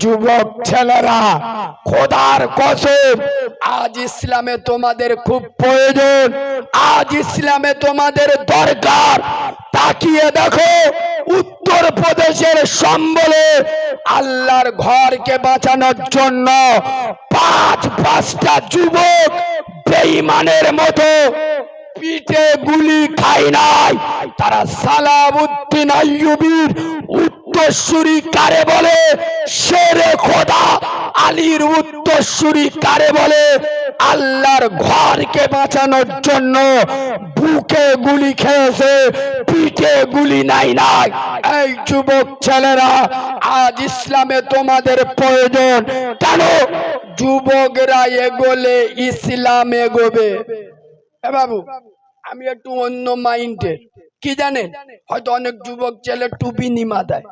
যুবক ছেলেরা, খোদার কসম, আজ ইসলামে তোমাদের খুব প্রয়োজন, আজ ইসলামে তোমাদের দরকার। তাকিয়ে দেখো উত্তর প্রদেশের সম্বলে আল্লাহর ঘরকে বাঁচানোর জন্য পাঁচ পাঁচটা যুবক বেঈমানের মতো পিঠে গুলি খাই নাই। তারা সালাউদ্দিন আইয়ুবির উত্তরসূরি কারে বলে? শেরে খোদা, আলীর উত্তরসূরি কারে বলে? আল্লাহর ঘরকে বাঁচানোর জন্য বুকে গুলি খেয়েছে, পিঠে গুলি নাই নাই। এই যুবক ছেলেরা, আজ ইসলামে তোমাদের প্রয়োজন। কেন? যুবকরা এগোলে ইসলাম এগোবে। এ বাবু, আমি একটু অন্য মাইন্ডের কি জানেন? হয়তো অনেক যুবক ছেলে টুপি নিমা দেয়।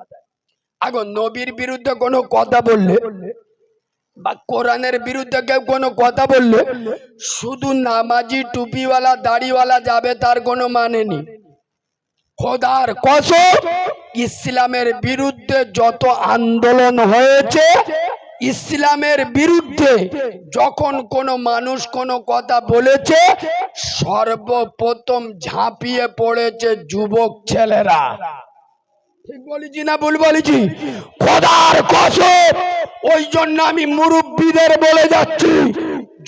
আগো, নবীর বিরুদ্ধে কোনো কথা বললে বা কোরআনের বিরুদ্ধে কেউ কোনো কথা বললে শুধু নামাজি টুপিওয়ালা, দাড়িওয়ালা যাবে তার কোনো মানে নেই। খোদার কসম, ইসলামের বিরুদ্ধে যত আন্দোলন হয়েছে ইসলামের বিরুদ্ধে যখন কোনো মানুষ কোনো কথা বলেছে, সর্বপ্রথম ঝাঁপিয়ে পড়েছে যুবক ছেলেরা। ঠিক বলেছি না ভুল বলেছি? খোদার কসম, ওই জন্য আমি মুরব্বীদের বলে যাচ্ছি,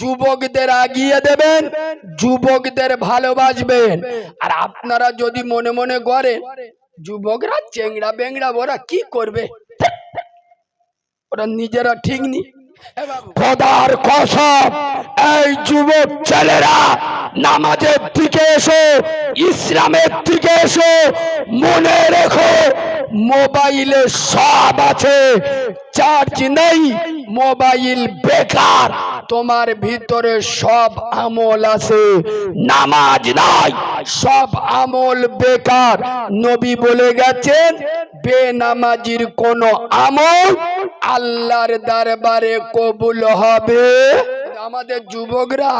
যুবকদের আগিয়ে দেবেন, যুবকদের ভালোবাসবেন। আর আপনারা যদি মনে মনে করেন, যুবকরা চেংড়া বেংড়া, ওরা কি করবে? ওরা নিজেরা ঠিক নি। খোদার কসম এই যুবক ছেলেরা নামাজের দিকে এসো ইসলামের দিকে এসো মনে রেখো মোবাইলে সব আছে চার্জ নেই মোবাইল বেকার। তোমার ভিতরে সব আমল আছে। নামাজ নাই, সব আমল বেকার। নবী বলে গেছেন, বেনামাজির কোন আমল আল্লাহর দরবারে কবুল হবে। আমাদের যুবকরা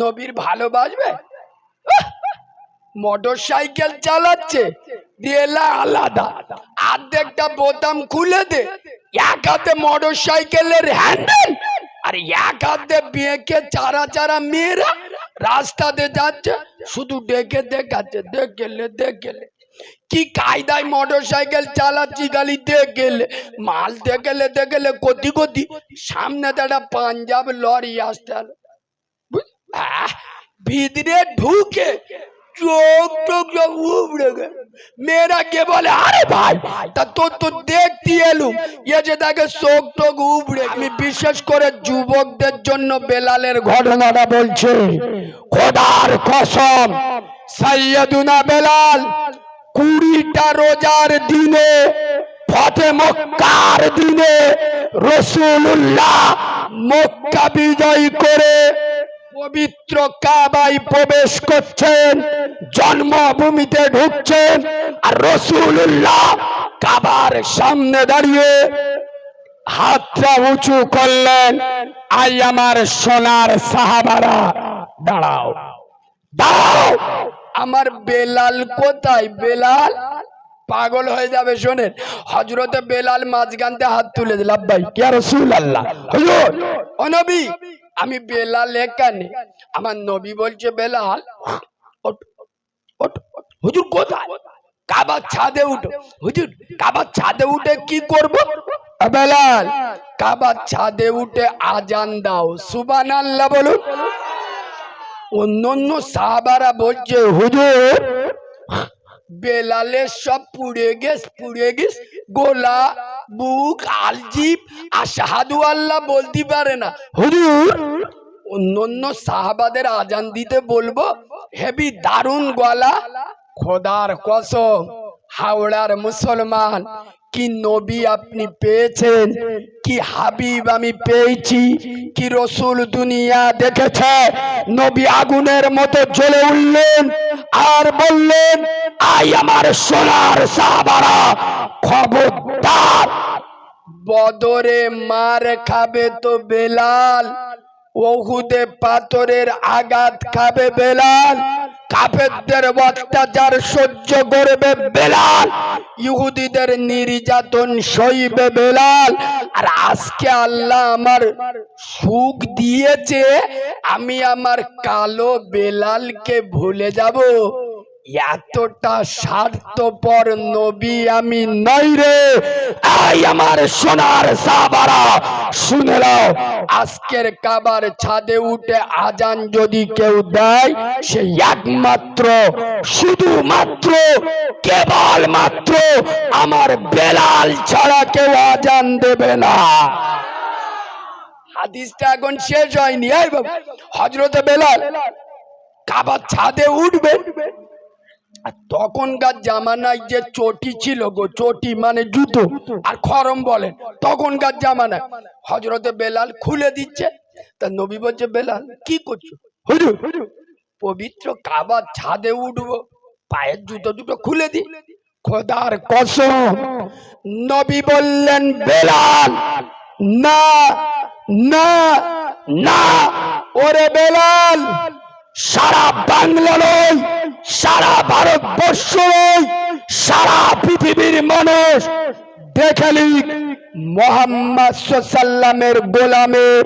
নবীর ভালোবাসবে? মোটর সাইকেল চালাচ্ছে দিয়েলা আলাদা। আর্ধেকটা বোতাম খুলে দে, এক হাতে মোটর সাইকেলের হ্যান্ডেল আর এক হাতে বেঁকে চারা চারা মেয়েরা রাস্তাতে যাচ্ছে, শুধু ডেকে দেখাচ্ছে, দেখেলে দেখেলে। কি কায়দায় মোটর সাইকেল চালাচ্ছি গালি, দেখেলে। মাল দেখেলে দেখেলে কতি কতি সামনে তো একটা পাঞ্জাব লরি আসতে হলো ভিতরে ঢুকে চোখ টোক সব উবড়ে গেল। মেয়েরা কে বলে আরে ভাই তা তোর তো দেখতে এলুম এ যে দেখে চোখ টোক উবড়ে আমি বিশেষ করে যুবকদের জন্য বেলালের ঘটনাটা বলছি খোদার কসম সৈয়দুনা বেলাল কুড়িটা রোজার দিনে ফতে মক্কার দিনে রসুল্লাহ মক্কা বিজয় করে পবিত্র কাবায় প্রবেশ করছেন। জন্মভূমিতে ঢুকছেন আর রসুল্লাহ কাবার সামনে দাঁড়িয়ে হাতটা উঁচু করলেন, আই আমার সোনার সাহাবারা, দাঁড়াও দাঁড়াও, আমার বেলাল কোথায়? বেলাল, পাগল হয়ে যাবে শোনেন। হজরতে বেলাল মাঝখানতে হাত তুলে দিল ভাই কে রসুল আল্লাহ ও আমি বেলাল আমার নবী বলছে, বেলাল। হুজুর কোথায়? কাবার ছাদে উঠো। হুজুর কাবার ছাদে উঠে কি করব? বেলাল কাবার ছাদে উঠে আজান দাও। সুবান আল্লাহ বলুন। অন্য অন্য সাহাবারা বলছে, হুজুর, বেলালের সব পুড়ে গেছ পুড়ে গেছ। গোলা, বুক আলজিব আশাহাদু আল্লাহ বলতে পারে না। হুজুর অন্য অন্য সাহাবাদের আজান দিতে বলব? হেবি দারুণ গলা, খোদার কসম, হাওড়ার মুসলমান, কি নবী আপনি পেয়েছেন, কি হাবিব আমি পেয়েছি, কি রসুল দুনিয়া দেখেছে, নবী আগুনের মতো জ্বলে উঠলেন আর বললেন, আই আমার সোনার সাহাবারা, খবরদার, বদরে মার খাবে তো বেলাল। ওহুদে পাথরের আঘাত খাবে বেলাল, কাফেরদের অত্যাচার সহ্য করবে বেলাল, ইহুদিদের নির্যাতন সইবে বেলাল। আর আজকে আল্লাহ আমার সুখ দিয়েছে, আমি আমার কালো বেলালকে ভুলে যাব। এতটা স্বার্থপর নবী আমি নই রে। এই আমার সোনার সাবারা শুনে নাও আজকের কাবার ছাদে উঠে আজান যদি কেউ দেয় সে একমাত্র শুধুমাত্র কেবল মাত্র আমার বেলাল ছাড়া কেউ আজান দেবে না। হাদিসটা এখন শেষ হয়নি। হজরতে বেলাল কাবার ছাদে উঠবে। আর তখনকার জামানায় যে চটি ছিল গো, চটি মানে জুতো। আর খরম বলেন, তখনকার জামানায়। হজরতে বেলাল খুলে দিচ্ছে, তা নবী বলছে, বেলাল, কি করছ? পবিত্র কাবার ছাদে উঠবো, পায়ের জুতো দুটো খুলে দি। খোদার কসম, নবী বললেন, বেলাল, না না না, ওরে বেলাল, সারা বাংলা নয় সারা ভারতবর্ষ সারা পৃথিবীর মানুষ দেখালি মোহাম্মদ সাল্লামের গোলামের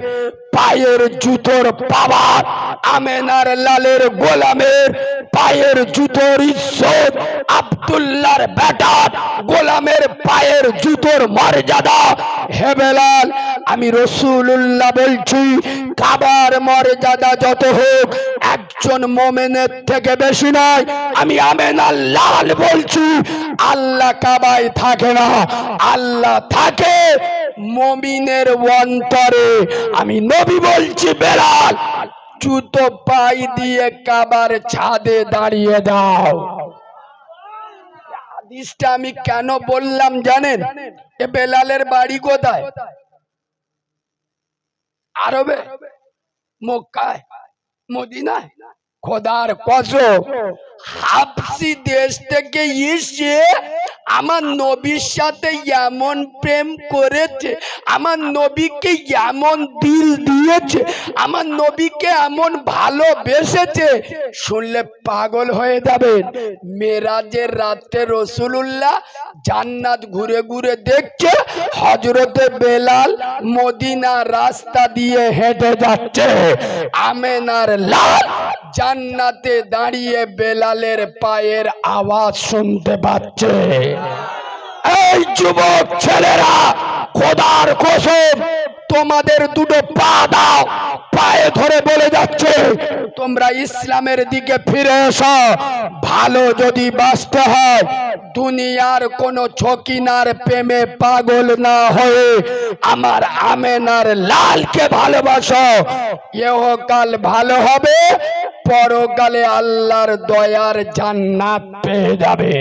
পায়ের জুতোর পাওয়ার আমেনার লালের গোলামের পায়ের জুতোর ইজ্জত, আব্দুল্লাহর বেটা গোলামের পায়ের জুতোর মর্যাদা। হে বেলাল, আমি রসুল্লাহ বলছি, কাবার মর্যাদা যত হোক, একজন মোমেনের থেকে বেশি নয়। আমি আমেনার লাল বলছি, আল্লাহ কাবায় থাকে না, আল্লাহ থাকে মমিনের অন্তরে। আমি নবী বলছি, বেলাল জুতো পাই দিয়ে কাবার ছাদে দাঁড়িয়ে দাও। আমি কেন বললাম জানেন? এ বেলালের বাড়ি কোথায়? আরবে? খোদার কসম, হাফসি দেশ থেকে এসে আমার নবীর সাথে এমন প্রেম করেছে আমার নবীকে এমন দিল দিয়েছে আমার নবীকে এমন ভালোবেসেছে শুনলে পাগল হয়ে যাবেন। মেরাজের রাত্রে রসুলুল্লাহ জান্নাত ঘুরে ঘুরে দেখছে হজরতে বেলাল মদিনা রাস্তা দিয়ে হেঁটে যাচ্ছে। আমেনার লাল জান্নাতে দাঁড়িয়ে বেলালের পায়ের আওয়াজ শুনতে পাচ্ছে। এই যুবক ছেলেরা খোদার কসম তোমাদের দুটো পা দাও, পায়ে ধরে বলে যাচ্ছে, তোমরা ইসলামের দিকে ফিরে এসো। ভালো যদি বাঁচতে হয়, দুনিয়ার কোন ছকিনার প্রেমে পাগল না হয়ে আমার আমেনার লালকে ভালোবাসো। এহ কাল ভালো হবে, পরকালে আল্লাহর দয়ার জান্নাত পেয়ে যাবে।